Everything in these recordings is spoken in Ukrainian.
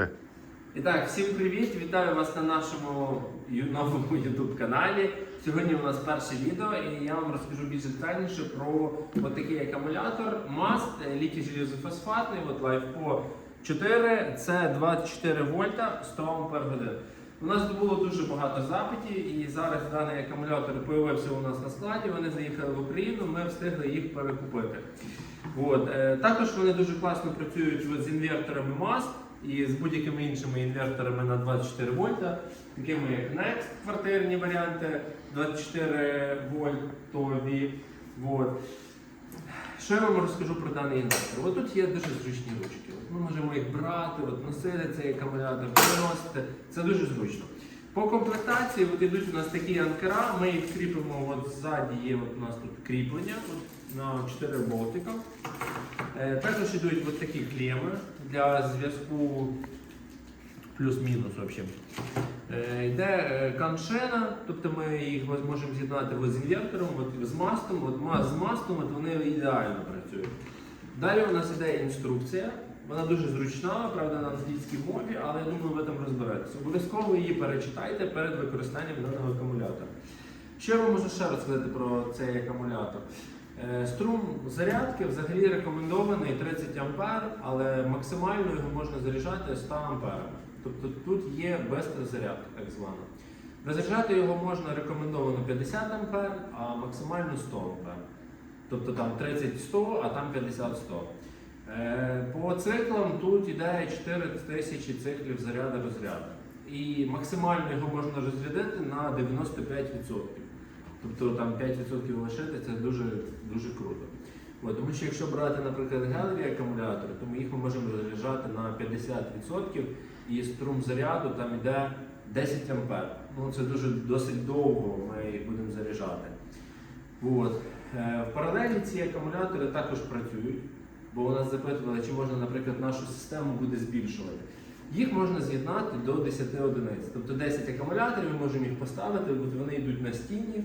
Три. І так, всім привіт! Вітаю вас на нашому новому YouTube каналі. Сьогодні у нас перше відео, і я вам розкажу більш детальніше про от такий акумулятор MAST літій железофосфатний, от LifePo 4, це 24 вольта 100 Ампер годин. У нас було дуже багато запитів, і зараз даний акумулятор з'явився у нас на складі. Вони заїхали в Україну, ми встигли їх перекупити. От. е, Також вони дуже класно працюють з інверторами MAST і з будь-якими іншими інверторами на 24 вольта, такими як Next, квартирні варіанти 24 вольтові. От. Що я вам розкажу про даний інвертор? От тут є дуже зручні ручки. От ми можемо їх брати, от носити цей акумулятор, переносити. Це дуже зручно. По комплектації от йдуть у нас такі анкера, ми їх кріпимо от ззаді є от у нас тут кріплення от, на 4 болтика. Е, Також йдуть от такі клеми для зв'язку плюс-мінус. Е, Йде е, каншена, тобто ми їх можемо з'єднати з інвертором, от з мастом. От з мастом от вони ідеально працюють. Далі у нас йде інструкція. Вона дуже зручна, правда, на англійській мові, але я думаю, ви там розберетеся. Обов'язково її перечитайте перед використанням даного акумулятора. Що я вам можу ще розказати про цей акумулятор? Е, Струм зарядки взагалі рекомендований 30 А, але максимально його можна заряджати 100 А. Тобто тут є беззарядка, так звана. Розряджати його можна рекомендовано 50 А, а максимально 100 А. Тобто там 30-100, а там 50-100. Е, По циклам тут йде 4 тисячі циклів заряду розряду. І максимально його можна розрядити на 95%. Тобто там 5% лишити це дуже, дуже круто. От, тому що якщо брати, наприклад, гелеві акумулятори, то ми їх ми можемо заряджати на 50% і струм заряду там йде 10 А. Ну, це дуже досить довго ми їх будемо заряджати. От. Е, В паралелі ці акумулятори також працюють, бо у нас запитували, чи можна, наприклад, нашу систему буде збільшувати. Їх можна з'єднати до 10 одиниць. Тобто 10 акумуляторів, ми можемо їх поставити, от вони йдуть на стіні.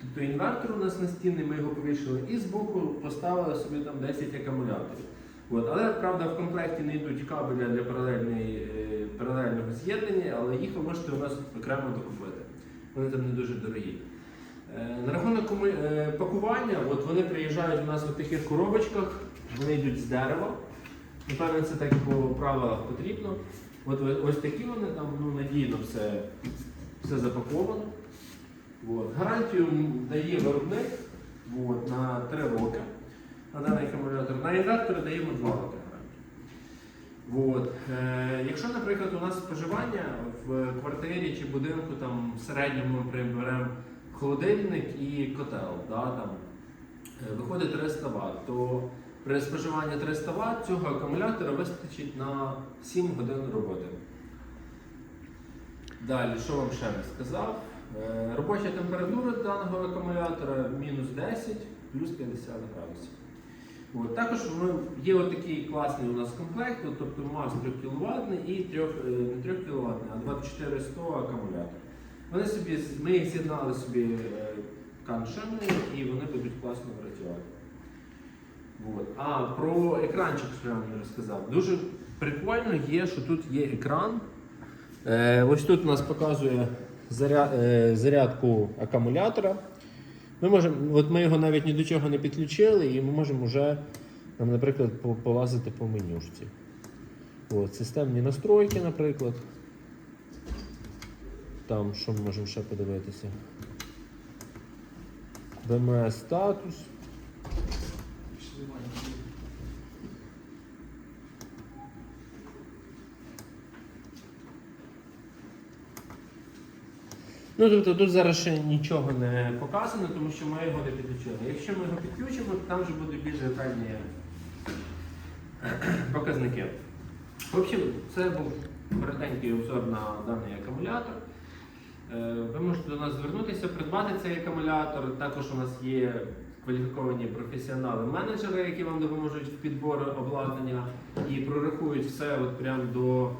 Тобто інвертор у нас на стіни, ми його повішали, і збоку поставили собі там 10 акумуляторів. От. Але правда в комплекті не йдуть кабеля для е, паралельного з'єднання, але їх ви можете у нас окремо докупити. Вони там не дуже дорогі. Е, На рахунок е, пакування, от вони приїжджають у нас в таких коробочках, вони йдуть з дерева. Напевно, це так по правилах потрібно. От ось такі вони там ну, надійно все, все запаковано. От. Гарантію дає виробник от, на 3 роки на даний акумулятор. На інвертор даємо 2 роки. От. Е, якщо, наприклад, у нас споживання в квартирі чи будинку там, в середньому ми приберемо холодильник і котел, да, там, е, виходить 300 Вт, то при споживанні 300 Вт цього акумулятора вистачить на 7 годин роботи. Далі, що вам ще не сказав? Е, Робоча температура даного акумулятора мінус 10, плюс 50 градусів. От. Також є отакий класний у нас комплект, от, тобто МАЗ 3 кВт і 3, не 3 кВт, а 2400 акумулятор. Вони собі, ми їх з'єднали собі е, і вони будуть класно працювати. От. А про екранчик, що я розказав. Дуже прикольно є, що тут є екран. Е, ось тут у нас показує заря- е, зарядку акумулятора. Ми можемо, от ми його навіть ні до чого не підключили, і ми можемо вже, наприклад, полазити по менюшці. От, системні настройки, наприклад. Там що ми можемо ще подивитися? БМС статус. Ну, тобто тут зараз ще нічого не показано, тому що ми його не підключили. Якщо ми його підключимо, то там вже будуть більш детальні показники. В це був коротенький обзор на даний акумулятор. Е, Ви можете до нас звернутися, придбати цей акумулятор. Також у нас є кваліфіковані професіонали-менеджери, які вам допоможуть в підборі обладнання і прорахують все от прямо до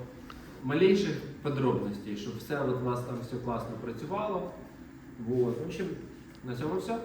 малейших подробностей, щоб все от у вас там все класно працювало. Вот. В общем, на цьому все.